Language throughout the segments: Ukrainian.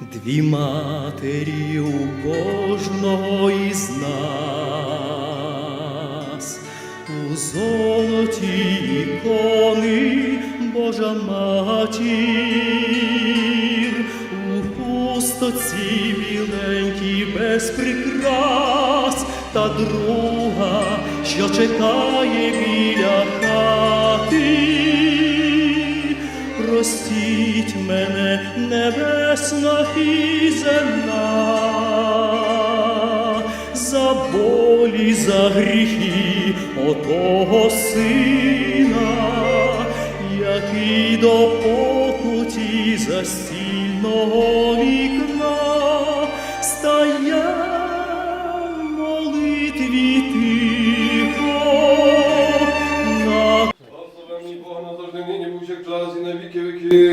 Дві матері у кожного із нас, у золоті ікони Божа матір, у пустоці біленькій без прикрас, та друга, що чекає Простіть мене, небесна і земна, за болі, за гріхи отого сина, який до покуті застільного вікна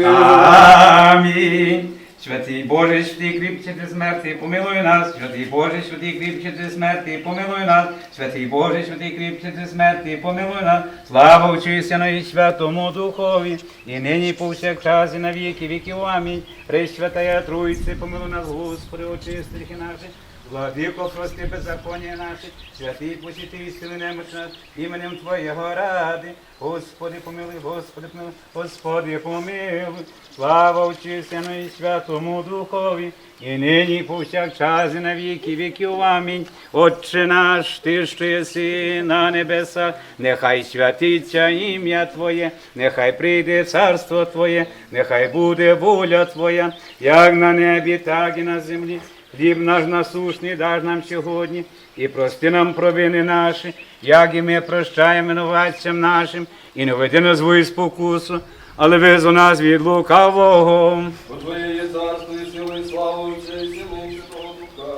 Амінь. Святий Боже, святий кріпче ти смерти, помилуй нас, святий Боже, святий кріпче ти смерти, помилуй нас, святий Боже, святий кріпче ти смерти, помилуй нас, слава Отцю і Святому Духові, і нині повсякчас і на віки віків. Амінь. Пресвятая Троїце, помилуй нас, Господи, очисти наші, Владико, прости беззаконня наші, святий посіти і немочна, іменем Твоєго ради. Господи, помилуй, Господи, помилуй, Господи, помилуй. Слава Отцю, і Сину і Святому Духові, і нині повсякчас і на віки віків. Амінь. Отче наш, Ти, що єси на небесах, нехай святиться ім'я Твоє, нехай прийде царство Твоє, нехай буде воля Твоя, як на небі, так і на землі. Хліб наш насушний даж нам сьогодні, і прости нам провини наші, як і ми прощаємо винуватцям нашим, і не веди нас в спокусу, але визвол нас від лукавого. Бо Твоє є царство і сила, і слава Отця і і Святого Духа.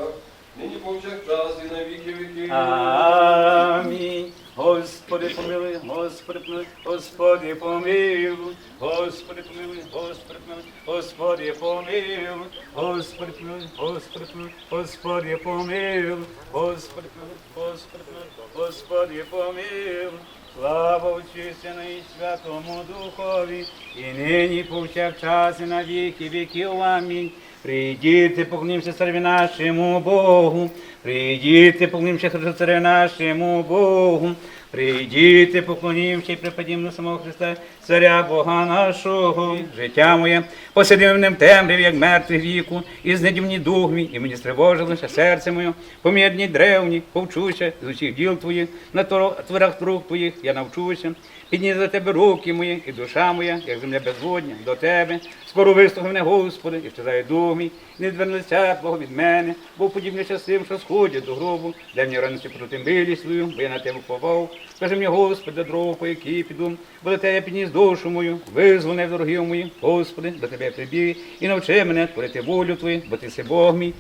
Нині повсякчас і на віки віки. Амінь. Господи помилуй, Господи помилуй, Господи помилуй, Господи помилуй, Господи помилуй, Господи помилуй, Господи помилуй, Господи помилуй, Господи помилуй, Господи помилуй, Господи помилуй, Господи помилуй. Слава Отцю і Святому Духові, і нині повсякчас і на віки віків. Амінь. Прийдіте, поклонимося цареві нашому Богу. Прийдіте, поклонимося Христу цареві нашому Богу. Прийдіте, поклонімося і припадімо на самого Христа, царя Бога нашого. Життя моє посидив в ним темряві, як мертвий віку, і знедівні дух мій, і мені стривожилося серце моє, помірні древні, повчуся з усіх діл твоїх, на творах рук твоїх я навчуся. Підні за тебе руки мої, і душа моя, як земля безводня, до тебе. Скоро вислухай мене, Господи, і щезає дух мій, не звернеться Твого від мене, бо подібніше з тим, що сходять до гробу, для мені раніше проти милість свою, бо я на тебе вповав. Скажи мені, Господи, дорогу, по якій піду, бо до тебе підніс душу мою, визвони в дорогі мої, Господи, до тебе прибіг, і навчи мене творити волю Твою, бо ти си Бог мій.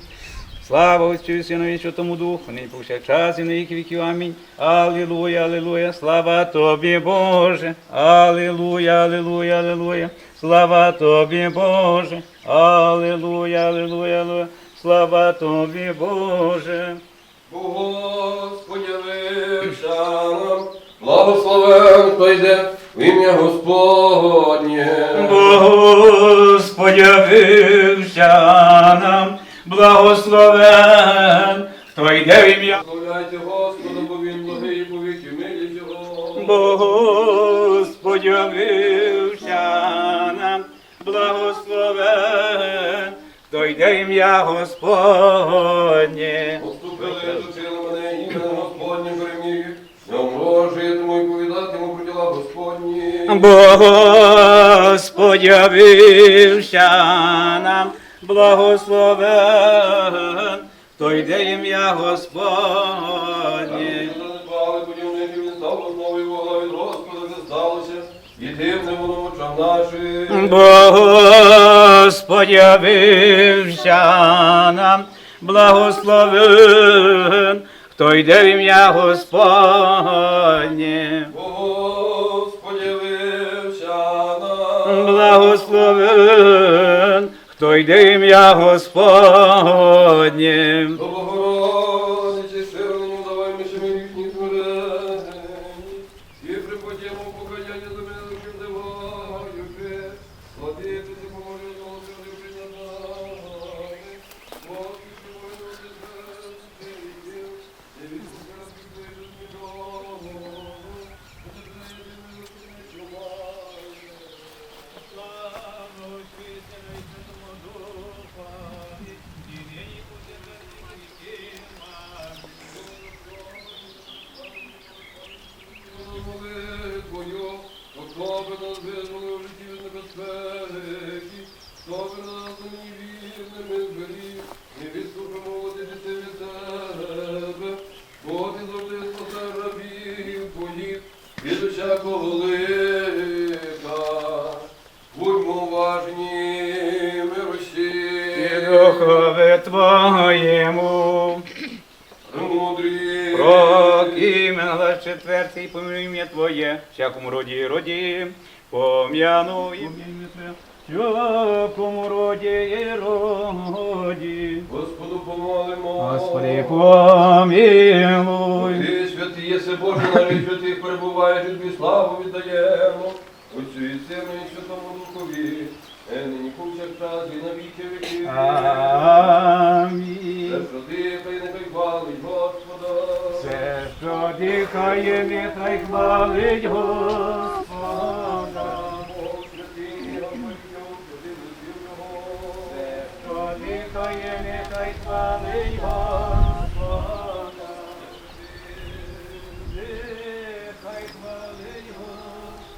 Слава Отцю і Сину і Святому Духу, нині повсякчас і на віки віків. Амінь. Алілуя, алілуя, слава Тобі, Боже. Алілуя, алілуя, алілуя, слава Тобі, Боже. Алілуя, алілуя, алілуя, слава Тобі, Боже. Бо Господь явився нам, благословен, хто йде в ім'я Господнє. Господь нам, благословен, хто йде в ім'я. Славляйте Господа, бо Він благий і повіки милість Його. Господь нам, благословен, хто йде ім'я Господнє. Поступили дочили Господя явився нам, благословен, то йде ім'я Господнє. Господя вився нам, благословен, хто йде в ім'я Господнє. Благословен, хто йде ім'я Господнє. До Богородиці, силою давай ми ще їхні творені. І припадємо покаяння до мене душі вдиваючи. Владиці, поможе, Господи, прийняти. помазані вірними зберіг, і відступимо водитися від тебе, бо ти завжди спасав рабів твоїх, від усякого лиха. Будьмо уважні, І духові Твоєму. мудрі. Прокименла четвертий, помилуй ім'я Твоє, всякому роді і роді, пом'яну ім'я Твоє, всякому роді і роді. Господу помолимо. Господи, помилуй. Ти святий єси Боже, навіть святих перебуваєш, тобі славу віддаємо. Отцю і Сину і Святому Духові, нині повсякчас і на віки віків. Амінь. Все, що дихає, нехай хвалить Господа. Все, що дихає, нехай хвалить Господа. Бог святий, Господь. Все, що дихає, нехай хвалить Господа. Нехай хвалить Господа.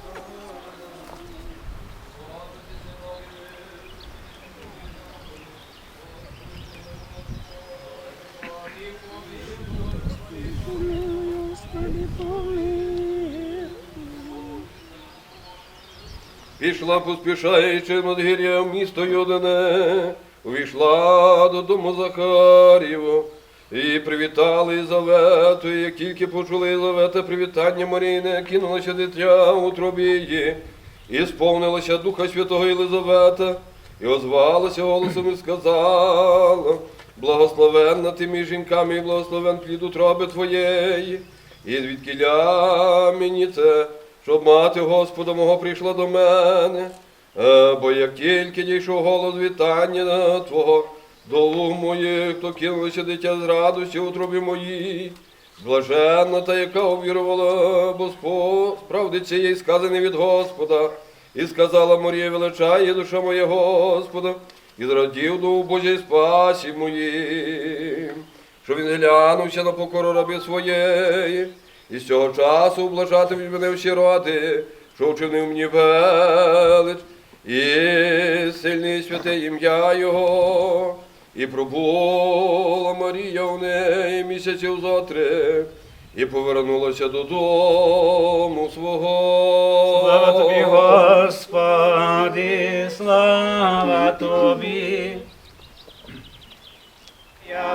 Пішла, поспішаючи над гір'я в місто Йодане, увійшла додому Захарєво, і привітали Єлизавету, і як тільки почули Єлизавета привітання Марійне, кинулося дитя у утробі її, і сповнилося Духа Святого Єлизавета, і озвалася голосом і сказала, благословенна ти між жінками, і благословен плід утроби твоєї, і звідкіля мені це, щоб мати Господа мого прийшла до мене. Е, Бо як тільки дійшов голос вітання Твого, до ух моїх, то кинулося дитя з радості у трубі моїй. Блаженна та, яка увірувала, бо спо- справди цієї сказаний від Господа. І сказала Марія, величає душа моя Господа, і зрадів дух Божий спасі моїм, що він глянувся на покору рабі своєї, і з цього часу облажати від мене всі роди, що вчинив мені велич, і сильний святе ім'я Його, і пробула Марія в неї місяців зо три, і повернулася додому свого. Слава тобі, Господи, слава тобі.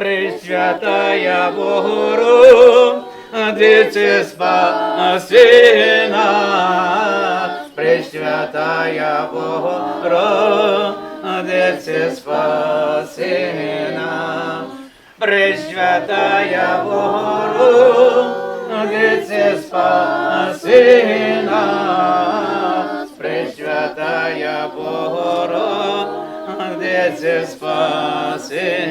Пресвятая Богору, Отвіці спаси нас. Пресвятая Богору, Отвіці спаси нас. Пресвятая Богору, Отвіці спаси нас. Пресвятая Богору, серце спасена,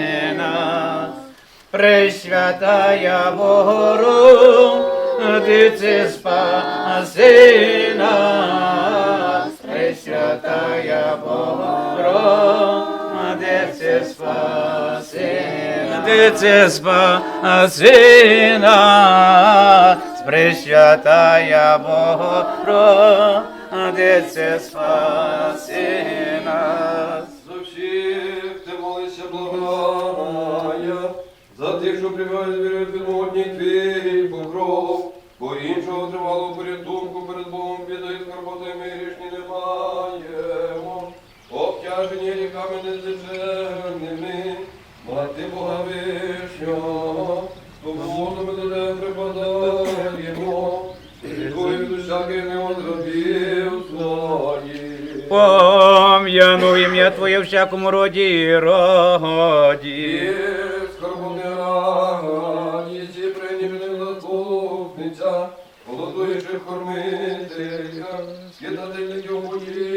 Пресвятая Богородице спаси нас, Пресвятая Богородице спаси нас, Богородице спаси нас, Пресвятая Богородице спаси нас. звірити бо іншого тривало порятунку перед Богом біди, ми грішні не маємо, обтяжені ріками незичерними, мати Бога вишнього, тому до мене припадаємо, рікою душаки не одробів своїх. Пом'яну ім'я Твоє всякому роді роді. Боже, кормителя, єднати йому є.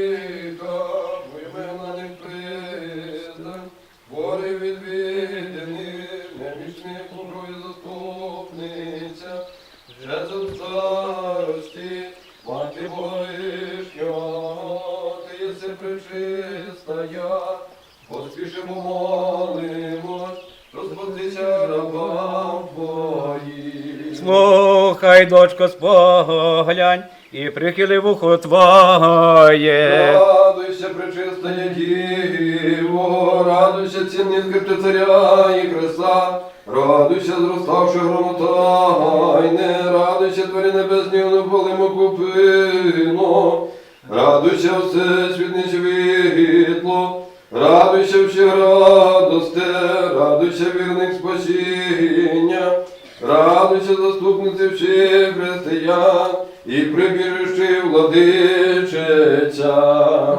Дочко, споглянь, і прихили вухо твоє. Радуйся, пречистая Діво, радуйся, цінний скрипти царя і Христа, радуйся, зроставши громотайне, радуйся, тварі небесні, неполимо купино, радуйся, все світне світло, радуйся всі радосте, радуйся, вірних спасіння, радуйся, заступниці всіх християн, і прибіжище владичиця.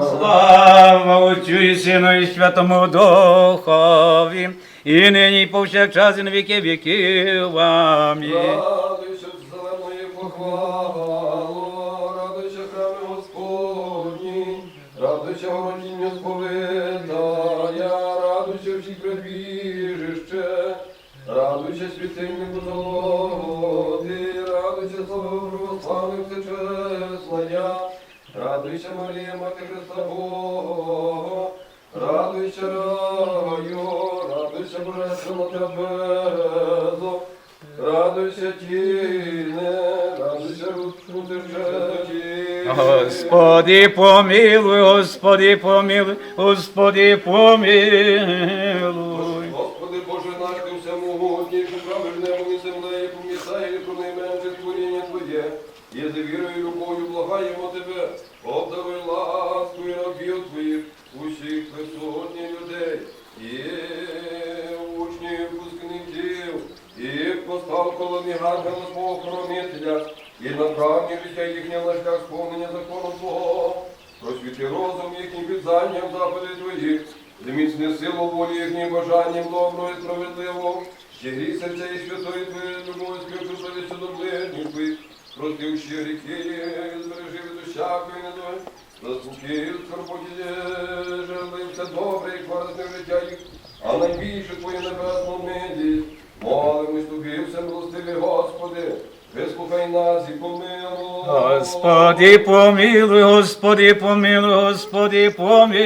Слава Отцю і Сину і Святому Духові, і нині і повсякчас і на віки віків. Амінь. Радуйся, зеленої похвало, радуйся, світильнику золоти, радуйся, слава православних всечесная, радуйся, Марія, Мати Христа Бога, радуйся, раю, радуйся, Божественно Тебе, Радуйся, тіне, радуйся, ручку Господи, помилуй, Господи, помилуй, Господи, помилуй. Господи Боже наш, ти всемогутній, що правиш небо і землею, помісає про найменше створіння Твоє. І за вірою і любов'ю благаємо Тебе, обдаруй ласкою рабів Твоїх, усіх присутніх людей, і учнів, випускників, і постав коло них ангела свого хоронителя, і життя на шлях сповнення закону Твого. Просвіти розум їхнім підзанням заповідей Твоїх, зміцни силу волі їхнім бажанням доброго і справедливого, щирі серця і святої Твоєї любові сключу совістю до ближніх. Твоїх, прости всі гріхи, збережи від усякої недої, заслуги скорботі жили все добре і корисне життя їх, а найбільше Твоє небесну милість, молимось Тобі, все милостиві Господи, вислухай нас і помилуй. Господи, помилуй, Господи, помилуй, Господи, помилуй.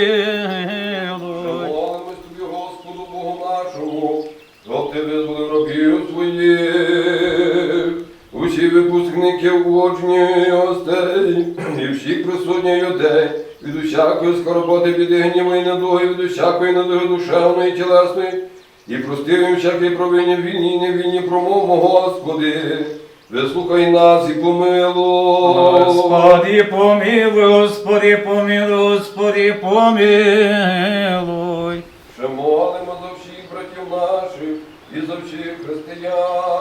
Молимось тобі, Господу Богу нашому, щоб ти визволив робів своїх, усі випускники учні гостей, і всіх присутніх людей, від усякої скорботи, біди, гніву і недуги, від усякої недуги душевної і тілесної, і прости їм всякі провинні вільні і невільні промову, Господи, вислухай нас і помилуй. Господи, помилуй, Господи, помилуй, Господи, помилуй. Ще молимо за всіх братів наших і за всіх християн.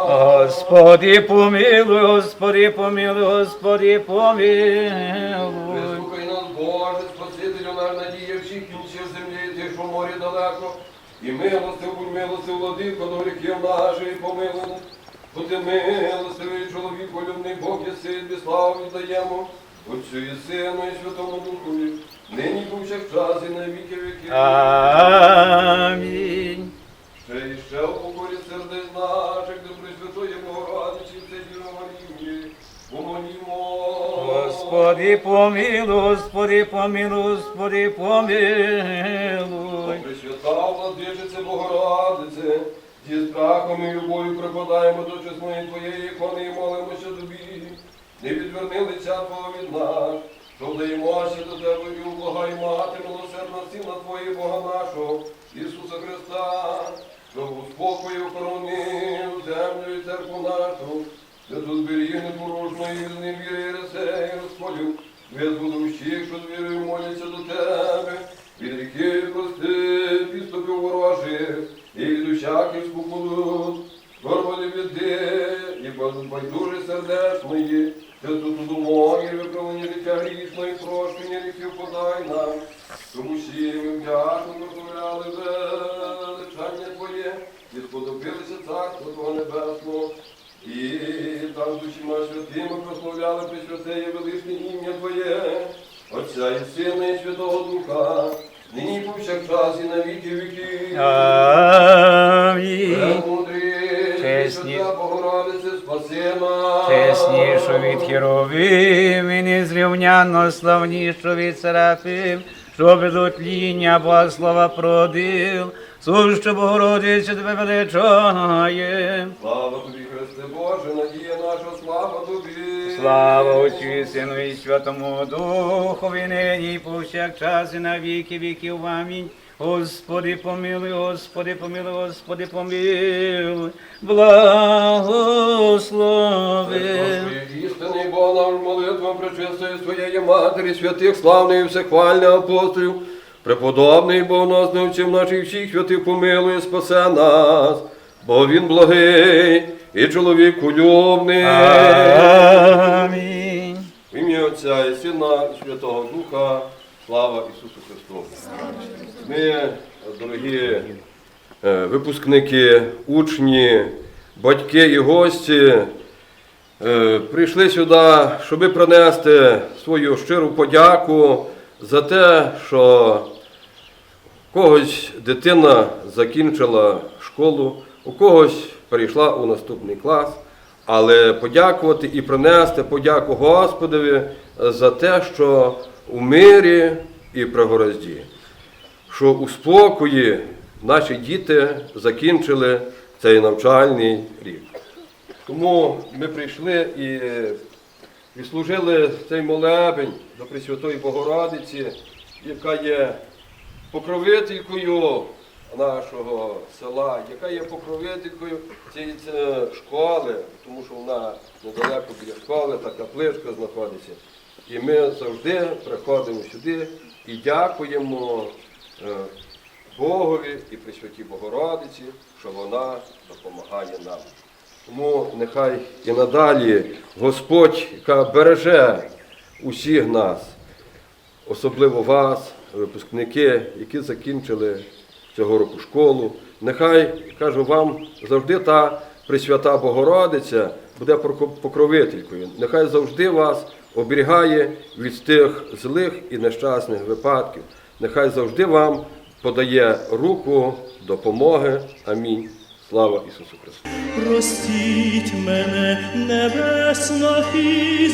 Господи, помилуй, Господи, помилуй, Господи, помилуй. Вислухай нас, Боже, Спасителю наш надія всіх кінців землі, тих, що в морі далеко. І милостив, будь милостив, владико, до гріхів наших, помилуй нас. Бо ти милостивий чоловіку, любний Бог і син, і славу віддаємо. Отцю і Сину, і Святому Духові, нині повсякчас і на віки віки. Амінь. Ще і ще у покорі сердець наших, до Пресвятої Богородиці, це Діва Марії, помолімо. Господи, помилуй, Господи, помилуй, Господи, помилуй. Пресвята владичице Богородице, зі страхом і любов'ю припадаємо до чесної Твоєї ікони і молимося тобі. Не відверни лиця Твого від нас, що вдаємося до Тебе і ублагай мати милосердна Сина Твої Бога нашого, Ісуса Христа, що у спокою хоронив землю і церкву нашу, де тут зберіг непорушної з невіри і ресе і розпалю, визволив всіх, що з вірою моляться до Тебе, від ріки прости, і від усяких спокуд, Скорбали біди, і байдуже сердечної, ти тут думає, виправлення життя грішної, прощення гріхів подай нам. Тому всі ми вдячно прославляли величання Твоє, і сподобилися царство Твого Небесного. І там з усіма святими прославляли Пресвяте і величне ім'я Твоє, Богородице, спасима. Чеснішу від хіровим і незрівнянно славнішу від серафим, що ведуть ління, благослова продив, сущу Богородицю тебе величає. Слава тобі, Христе Боже, надія Слава Отцю і Сину і Святому Духові, нині і повсякчас і на віки віків. Амінь. Господи помилуй, Господи помилуй, Господи помилуй, благослови. Істинний Бог наш молитва пречистої своєї Матері, святих славних всехвальних апостолів, преподобний Бог нас навчив наших всіх святих помилує, спасе нас, бо Він благий і чоловік улюбний. Амінь. В ім'я Отця і Сина і Святого Духа, слава Ісусу Христу. Ми, дорогі е, випускники, учні, батьки і гості, е, прийшли сюди, щоб принести свою щиру подяку за те, що когось дитина закінчила школу, у когось перейшла у наступний клас. Але подякувати і принести подяку Господові за те, що у мирі і при горозді, що у спокої наші діти закінчили цей навчальний рік. Тому ми прийшли і відслужили цей молебень до Пресвятої Богородиці, яка є покровителькою нашого села, яка є покровителькою цієї е, школи, тому що вона недалеко біля школи, та капличка знаходиться. І ми завжди приходимо сюди і дякуємо е, Богові і Пресвятій Богородиці, що вона допомагає нам. Тому нехай і надалі Господь, яка береже усіх нас, особливо вас, випускники, які закінчили цього року школу. Нехай, кажу вам, завжди та Пресвята Богородиця буде покровителькою. Нехай завжди вас оберігає від тих злих і нещасних випадків. Нехай завжди вам подає руку допомоги. Амінь. Слава Ісусу Христу! Простіть мене, небесна і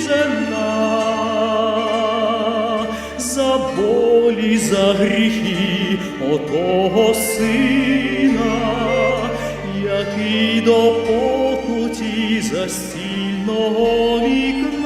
за болі, за гріхи отого сина, який до покуті застільного вікна